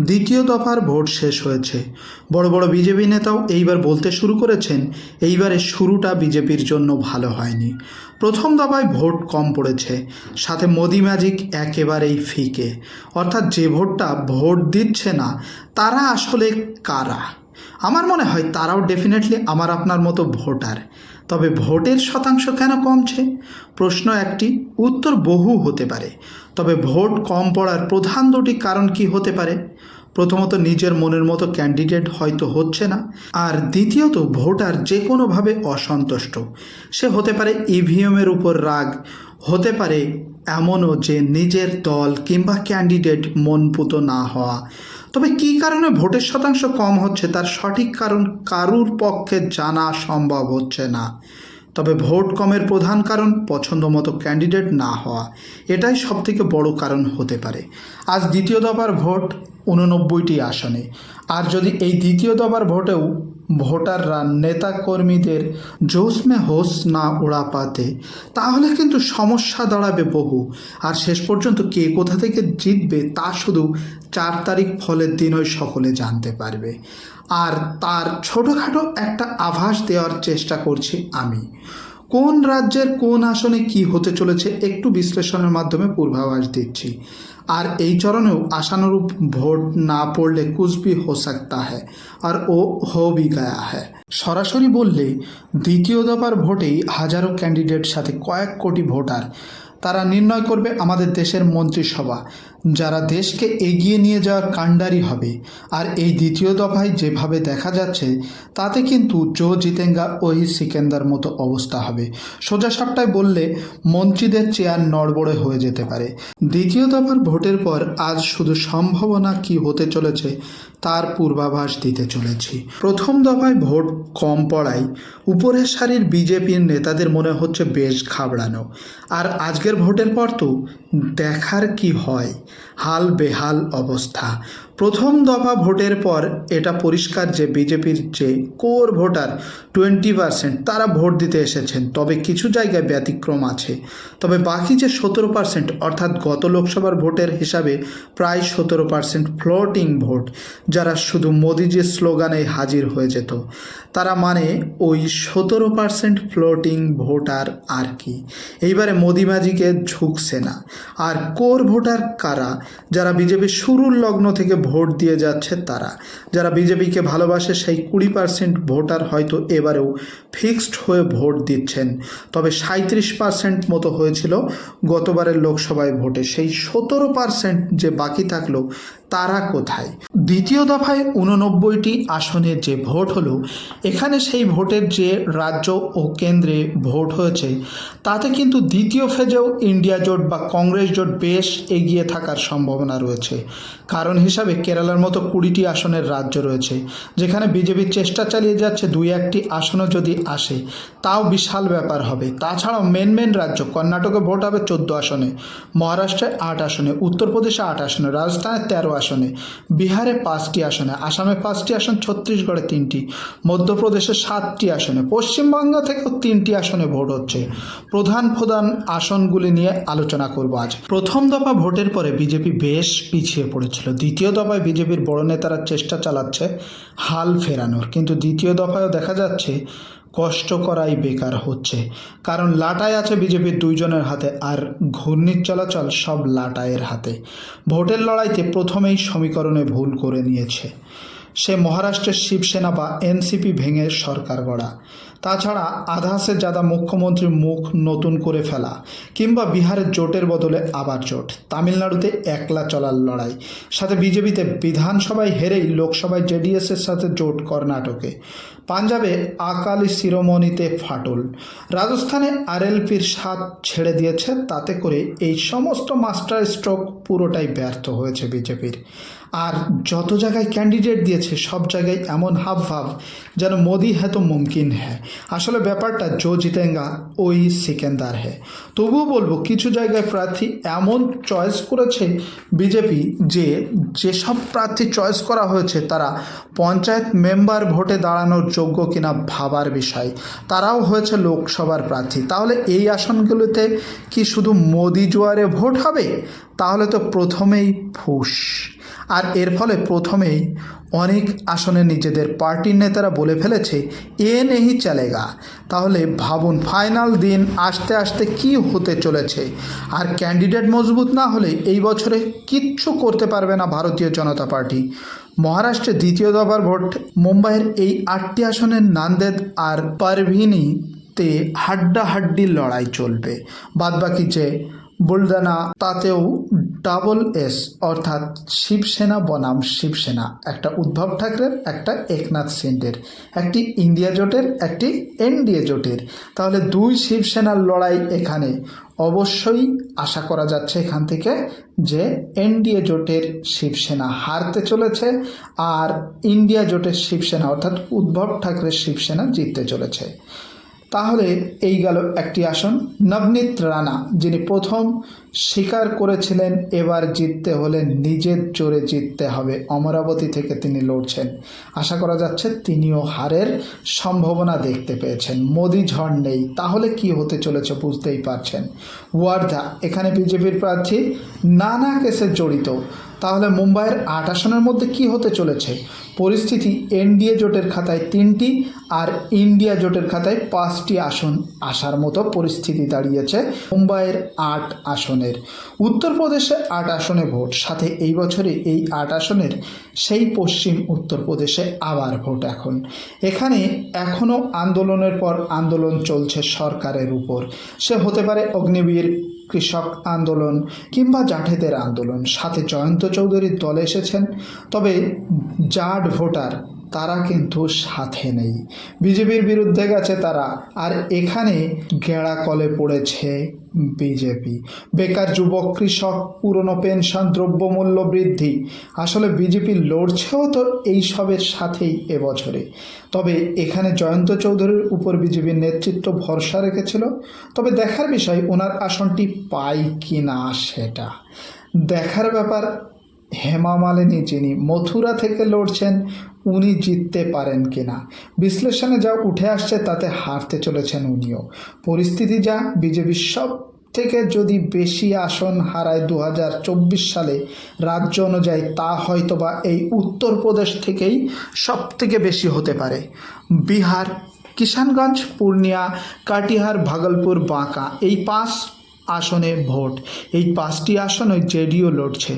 দ্বিতীয় দফার ভোট শেষ হয়েছে। বড় বড় বিজেপি নেতাও এইবার বলতে শুরু করেছেন, এইবারের শুরুটা বিজেপির জন্য ভালো হয়নি। প্রথম দফায় ভোট কম পড়েছে, সাথে মোদি ম্যাজিক একেবারেই ফিকে। অর্থাৎ যে ভোটটা ভোট দিচ্ছে না, তারা আসলে কারা? আমার মনে হয় তারাও ডেফিনেটলি আমার আপনার মতো ভোটার। তবে ভোটের শতাংশ কেন কমছে? প্রশ্ন একটি, উত্তর বহু হতে পারে। তবে ভোট কম পড়ার প্রধান দুটি কারণ কি হতে পারে? প্রথমত, নিজের মনের মতো ক্যান্ডিডেট হয়তো হচ্ছে না। আর দ্বিতীয়ত, ভোটার যে কোনোভাবে অসন্তুষ্ট। সে হতে পারে ইভিএমের উপর রাগ, হতে পারে এমনও যে নিজের দল কিংবা ক্যান্ডিডেট মনপুত না হওয়া। তবে কী কারণে ভোটের শতাংশ কম হচ্ছে তার সঠিক কারণ কারুর পক্ষে জানা সম্ভব হচ্ছে না। তবে ভোট কমের প্রধান কারণ পছন্দ মতো ক্যান্ডিডেট না হওয়া, এটাই সব থেকে বড়ো কারণ হতে পারে। আজ দ্বিতীয় দফার ভোট উননব্বইটি আসনে, আর যদি এই দ্বিতীয় দফার ভোটেও ভোটাররা নেতা কর্মীদের জোশ মে হোশ না উড়া পাতে। তাহলে কিন্তু সমস্যা দাঁড়াবে বহু। আর শেষ পর্যন্ত কে কোথা থেকে জিতবে তা শুধু চার তারিখ ফলের দিনই সকলে জানতে পারবে। আর তার ছোটোখাটো একটা আভাস দেওয়ার চেষ্টা করছি আমি। কোন রাজ্যের কোন আসনে কি হতে চলেছে একটু বিশ্লেষণের মাধ্যমে পূর্বাভাস দিচ্ছি। আর এই চরণেও আশানুরূপ ভোট না পড়লে কুছ ভি হো সকতা হ্যায়, আর ও হো ভি গায়া হ্যায়। সরাসরি বললে, দ্বিতীয় দফার ভোটেই হাজারো ক্যান্ডিডেট সাথে কয়েক কোটি ভোটার তারা নির্ণয় করবে আমাদের দেশের মন্ত্রিসভা। যারা দেশকে এগিয়ে নিয়ে যাওয়ার কাণ্ডারি হবে। আর এই দ্বিতীয় দফায় যেভাবে দেখা যাচ্ছে, তাতে কিন্তু জো জিতেঙ্গা ওই সিকেন্দার মতো অবস্থা হবে। সোজা সাপটায় বললে, মন্ত্রীদের চেয়ার নড়বড়ে হয়ে যেতে পারে। দ্বিতীয় দফার ভোটের পর আজ শুধু সম্ভাবনা কি হতে চলেছে, তার পূর্বাভাস দিতে চলেছি। প্রথম দফায় ভোট কম পড়ায়, উপরের সারির বিজেপির নেতাদের মনে হচ্ছে বেশ ঘাবড়ানো। আর আজকের ভোটের পর তো দেখার কি হয়? হাল বেহাল অবস্থা। প্রথম দফা ভোটের পর এটা পরিষ্কার যে বিজেপির যে কোর ভোটার টোয়েন্টি পার্সেন্ট তারা ভোট দিতে এসেছেন। তবে কিছু জায়গায় ব্যতিক্রম আছে। তবে বাকি যে সতেরো পার্সেন্ট, অর্থাৎ গত লোকসভার ভোটের হিসাবে প্রায় সতেরো পার্সেন্ট ফ্লোটিং ভোট, যারা শুধু মোদিজির স্লোগানে হাজির হয়ে যেত, তারা মানে ওই সতেরো পার্সেন্ট ফ্লোটিং ভোটার আর কি। এইবারে মোদি ম্যাজিকে ঝুঁকছে না। আর কোর ভোটার কারা? যারা বিজেপির শুরুর লগ্ন থেকে ভোট দিয়ে যাচ্ছে তারা। যারা বিজেপিকে ভালোবাসে, সেই কুড়ি পার্সেন্ট ভোটার হয়তো এবারেও ফিক্সড হয়ে ভোট দিচ্ছেন। তবে সাঁত্রিশ পার্সেন্ট মতো হয়েছিল গতবারের লোকসভায় ভোটে। সেই সতেরো পার্সেন্ট যে বাকি থাকল তারা কোথায়? দ্বিতীয় দফায় উননব্বইটি আসনে যে ভোট হলো, এখানে সেই ভোটের যে রাজ্য ও কেন্দ্রে ভোট হয়েছে, তাতে কিন্তু দ্বিতীয় ফেজেও ইন্ডিয়া জোট বা কংগ্রেস জোট বেশ এগিয়ে থাকার সম্ভাবনা রয়েছে। কারণ হিসাবে কেরালার মতো কুড়িটি আসনের রাজ্য রয়েছে, যেখানে বিজেপির চেষ্টা চালিয়ে যাচ্ছে দুই একটি আসনও যদি আসে, তাও বিশাল ব্যাপার হবে। তাছাড়াও মেন মেন রাজ্য, কর্ণাটকে ভোট হবে চোদ্দ আসনে, মহারাষ্ট্রে আট আসনে, উত্তরপ্রদেশে আট আসনে, রাজস্থানে তেরো আসনে, বিহারে পাঁচটি আসনে, আসামে পাঁচটি আসন, ছত্তিশগড়ে তিনটি, মধ্যপ্রদেশে সাতটি আসনে, পশ্চিমবঙ্গ থেকেও তিনটি আসনে ভোট হচ্ছে। প্রধান প্রধান আসনগুলি নিয়ে আলোচনা করব আজ। প্রথম দফা ভোটের পরে বিজেপি বেশ পিছিয়ে পড়েছিল। দ্বিতীয় দফায় বিজেপির বড় নেতারা চেষ্টা চালাচ্ছে হাল ফেরানোর। কিন্তু দ্বিতীয় দফায়ও দেখা যাচ্ছে কষ্ট করাই বেকার হচ্ছে। কারণ লাটাই আছে বিজেপির দুইজনের হাতে আর ঘূর্ণির চলাচল সব লাটায়ের হাতে। ভোটের লড়াইতে প্রথমেই সমীকরণে ভুল করে নিয়েছে। সে মহারাষ্ট্রের শিবসেনা বা এনসিপি ভেঙে সরকার গড়া। তাছাড়া আধাসে যাদা মুখ্যমন্ত্রীর মুখ নতুন করে ফেলা কিংবা বিহারের জোটের বদলে আবার জোট। তামিলনাড়ুতে একলা চলার লড়াই। সাথে বিজেপিতে বিধানসভায় হেরেই লোকসভায় জেডিএসের সাথে জোট কর্ণাটকে। পাঞ্জাবে আকালি শিরোমণিতে ফাটল। রাজস্থানে আরএলপির স্বাদ ছেড়ে দিয়েছে তাতে করে এই সমস্ত মাস্টার স্ট্রোক পুরোটাই ব্যর্থ হয়েছে বিজেপির। আর যত জায়গায় ক্যান্ডিডেট দিয়েছে, সব জায়গায় এমন হাব ভাব যেন মোদি হ্যাঁ তো মুমকিন হ্যাঁ। আসলে ব্যাপারটা জো জিতেঙ্গা, ওই সিকেন্দার হ্যাঁ। তবুও বলব, কিছু জায়গায় প্রার্থী এমন চয়েস করেছে বিজেপি যে, যেসব প্রার্থী চয়েস করা হয়েছে তারা পঞ্চায়েত মেম্বার ভোটে দাঁড়ানোর যোগ্য কিনা ভাবার বিষয়। তারাও হয়েছে লোকসভার প্রার্থী। তাহলে এই আসনগুলোতে কি শুধু মোদি জোয়ারে ভোট হবে? তাহলে তো প্রথমেই ফুস। আর এর ফলে প্রথমেই অনেক আসনে নিজেদের পার্টির নেতারা বলে ফেলেছে, এ নেই চলেগা। তাহলে ভাবুন, ফাইনাল দিন আসতে আসতে কি হতে চলেছে? আর ক্যান্ডিডেট মজবুত না হলে এই বছরে কিচ্ছু করতে পারবে না ভারতীয় জনতা পার্টি। মহারাষ্ট্রে দ্বিতীয় দফার ভোট, মুম্বাইয়ের এই আটটি আসনের নান্দেদ আর পারভিনিতে হাড্ডাহাড্ডির লড়াই চলবে। বাদবাকি যে বুলদানা তাতেও ডাবল এস অর্থাৎ শিবসেনা বনাম শিবসেনা। একটা উদ্ধব ঠাকরের, একটা একনাথ সিন্ডের একটি ইন্ডিয়া জোটের, একটি এনডিএ জোটের। তাহলে দুই শিবসেনার লড়াই এখানে। অবশ্যই আশা করা যাচ্ছে এখান থেকে যে এনডিএ জোটের শিবসেনা হারতে চলেছে আর ইন্ডিয়া জোটের শিবসেনা, অর্থাৎ উদ্ধব ঠাকরের শিবসেনা জিততে চলেছে। তাহলে এই গেল একটি আসন। নবনীত রানা, যিনি প্রথম স্বীকার করেছিলেন, এবার জিততে হলে নিজের জোরে জিততে হবে। অমরাবতী থেকে তিনি লড়ছেন। আশা করা যাচ্ছে তিনিও হারের সম্ভাবনা দেখতে পেয়েছেন। মোদি ঝড় নেই, তাহলে কি হতে চলেছে বুঝতেই পারছেন। ওয়ার্ধা এখানে বিজেপির প্রার্থী নানা কেসে জড়িত। তাহলে মুম্বাইয়ের আট আসনের মধ্যে কি হতে চলেছে? পরিস্থিতি এনডিএ জোটের খাতায় তিনটি আর ইন্ডিয়া জোটের খাতায় পাঁচটি আসন আসার মতো পরিস্থিতি দাঁড়িয়েছে মুম্বাইয়ের আট আসনের। উত্তরপ্রদেশে আট আসনে ভোট, সাথে এই বছরে এই আট আসনের, সেই পশ্চিম উত্তরপ্রদেশে আবার ভোট এখন। এখানে এখনও আন্দোলনের পর আন্দোলন চলছে সরকারের উপর। সে হতে পারে অগ্নিবীর কৃষক আন্দোলন কিংবা জাঠেদের আন্দোলন। সাথে জয়ন্ত চৌধুরীর দলে এসেছেন। তবে জাট ভোটার তারা কিন্তু সাথে নেই। বিজেপির বিরুদ্ধে গেছে তারা। আর এখানে গেঁড়া কলে পড়েছে বিজেপি। বেকার যুবক, কৃষক, পুরনো পেনশন, দ্রব্যমূল্য বৃদ্ধি। আসলে বিজেপি লড়ছেও তো এইসবের সাথেই এবছরে তবে এখানে জয়ন্ত চৌধুরীর উপর বিজেপির নেতৃত্ব ভরসা রেখেছিল। তবে দেখার বিষয়, ওনার আসনটি পাই কি না সেটা। দেখার ব্যাপার হেমা মালিনী যিনি মথুরা থেকে লড়ছেন, উনি জিততে পারেন কিনা? বিশ্লেষণে যা উঠে আসছে তাতে হারতে চলেছেন উনিও। পরিস্থিতি যা বিজেপির সব থেকে যদি বেশি আসন হারায় দু হাজার চব্বিশ সালে রাজ্য অনুযায়ী, তা হয়তো বা এই উত্তরপ্রদেশ থেকেই সব থেকে বেশি হতে পারে। বিহার, কিষানগঞ্জ, পূর্ণিয়া, কাটিহার, ভাগলপুর, বাঁকা, এই পাঁচ আসনে ভোট। এই পাঁচটি আসনে জেডিও লড়ছে।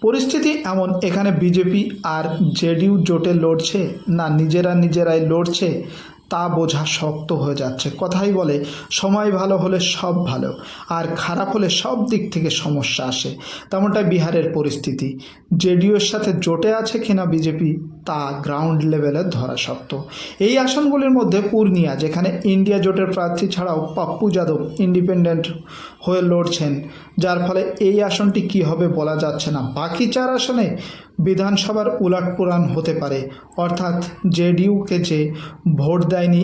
পরিস্থিতি এমন, এখানে বিজেপি আর জেডিউ জোটে লড়ছে না নিজেরা নিজেরাই লড়ছে? তা বোঝা শক্ত হয়ে যাচ্ছে। কথাই বলে, সময় ভালো হলে সব ভালো, আর খারাপ হলে সব দিক থেকে সমস্যা আসে। তেমনটাই বিহারের পরিস্থিতি। জেডিওর সাথে জোটে আছে কিনা বিজেপি, তা গ্রাউন্ড লেভেলে ধরা শক্ত। এই আসনগুলির মধ্যে পূর্ণিয়া, যেখানে ইন্ডিয়া জোটের প্রার্থী ছাড়াও পাপ্পু যাদব ইন্ডিপেন্ডেন্ট হয়ে লড়ছেন, যার ফলে এই আসনটি কি হবে বলা যাচ্ছে না। বাকি চার আসনে বিধানসভার উলাটপুরাণ হতে পারে, অর্থাৎ জেডিইউকে যে ভোট দেয়নি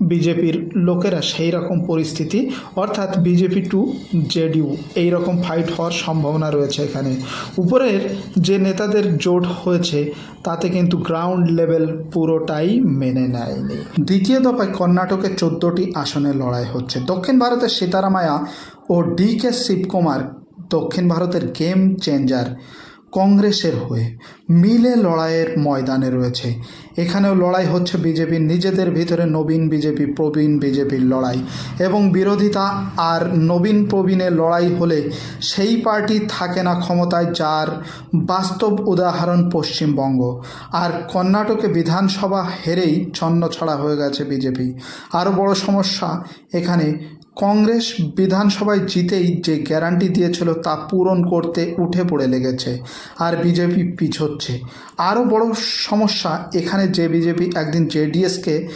বিজেপির লোকেরা সেই রকম পরিস্থিতি, অর্থাৎ বিজেপি টু জেডিইউ, এই রকম ফাইট হওয়ার সম্ভাবনা রয়েছে এখানে। উপরের যে নেতাদের জোট হয়েছে, তাতে কিন্তু গ্রাউন্ড লেভেল পুরোটাই মেনে নেয়নি। দ্বিতীয় দফায় কর্ণাটকে চোদ্দোটি আসনে লড়াই হচ্ছে। দক্ষিণ ভারতের সীতারামায়া ও ডি কে শিবকুমার দক্ষিণ ভারতের গেম চেঞ্জার কংগ্রেসের হয়ে মিলে লড়াইয়ের ময়দানে রয়েছে। এখানেও লড়াই হচ্ছে বিজেপির নিজেদের ভিতরে নবীন বিজেপি, প্রবীণ বিজেপির লড়াই এবং বিরোধিতা আর নবীন প্রবীণের লড়াই হলে সেই পার্টি থাকে না ক্ষমতায় যার বাস্তব উদাহরণ পশ্চিমবঙ্গ। আর কর্ণাটকে বিধানসভা হেরেই ছন্নছড়া হয়ে গেছে বিজেপি। আরও বড় সমস্যা, এখানে কংগ্রেস বিধানসভায় জিতেই যে গ্যারান্টি দিয়েছিল তা পূরণ করতে উঠে পড়ে লেগেছে আর বিজেপি পিছোচ্ছে। আরও বড় সমস্যা, এখানে যে বিজেপি একদিন জেডিএসকে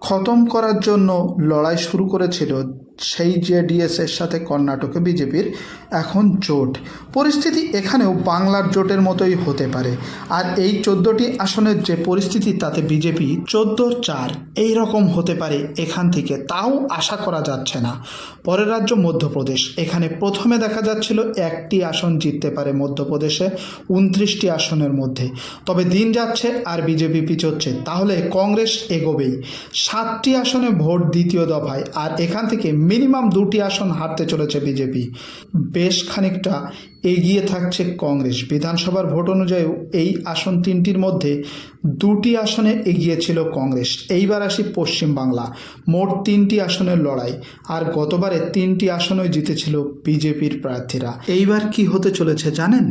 খতম করার জন্য লড়াই শুরু করেছিল সেই জেডিএসের সাথে কর্ণাটকে বিজেপির এখন জোট। পরিস্থিতি এখানেও বাংলার জোটের মতোই হতে পারে। আর এই চোদ্দোটি আসনের যে পরিস্থিতি, তাতে বিজেপি চোদ্দোর চার এই রকম হতে পারে এখান থেকে। তাও আশা করা যাচ্ছে না। পরের রাজ্য মধ্যপ্রদেশ। এখানে প্রথমে দেখা যাচ্ছিল একটি আসন জিততে পারে মধ্যপ্রদেশে উনত্রিশটি আসনের মধ্যে। তবে দিন যাচ্ছে আর বিজেপি পিছোচ্ছে। তাহলে কংগ্রেস এগোবেই। সাতটি আসনে ভোট দ্বিতীয় দফায়। আর এখান থেকে মিনিমাম দুটি আসন হারতে চলেছে বিজেপি। বেশ খানিকটা এগিয়ে থাকছে কংগ্রেস। বিধানসভার ভোট অনুযায়ী এই আসন তিনটির মধ্যে দুটি আসনে এগিয়ে ছিল কংগ্রেস। এইবার আসি পশ্চিমবাংলা মোট তিনটি আসনের লড়াই, আর গতবারে তিনটি আসনই জিতেছিল বিজেপির প্রার্থীরা। এইবার কি হতে চলেছে জানেন?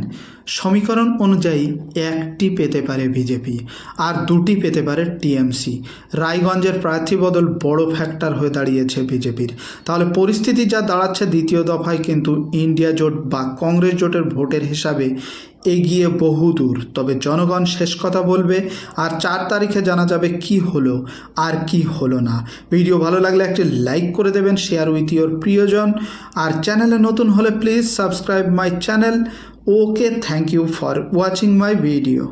সমীকরণ অনুযায়ী একটি পেতে পারে বিজেপি, আর দুটি পেতে পারে টিএমসি। রায়গঞ্জের প্রার্থী বদল বড় ফ্যাক্টর হয়ে দাঁড়িয়েছে বিজেপির। তাহলে পরিস্থিতি যা দাঁড়াচ্ছে দ্বিতীয় দফায় কিন্তু ইন্ডিয়া জোট বা কংগ্রেস জোটের ভোটের হিসাবে এগিয়ে বহু দূর। তবে জনগণ শেষ কথা বলবে আর চার তারিখে জানা যাবে কি হলো আর কি হলো না। ভিডিও ভালো লাগলে একটি লাইক করে দেবেন শেয়ার উইথ ইয়োর প্রিয়জন। আর চ্যানেলে নতুন হলে please subscribe my channel okay thank you for watching my video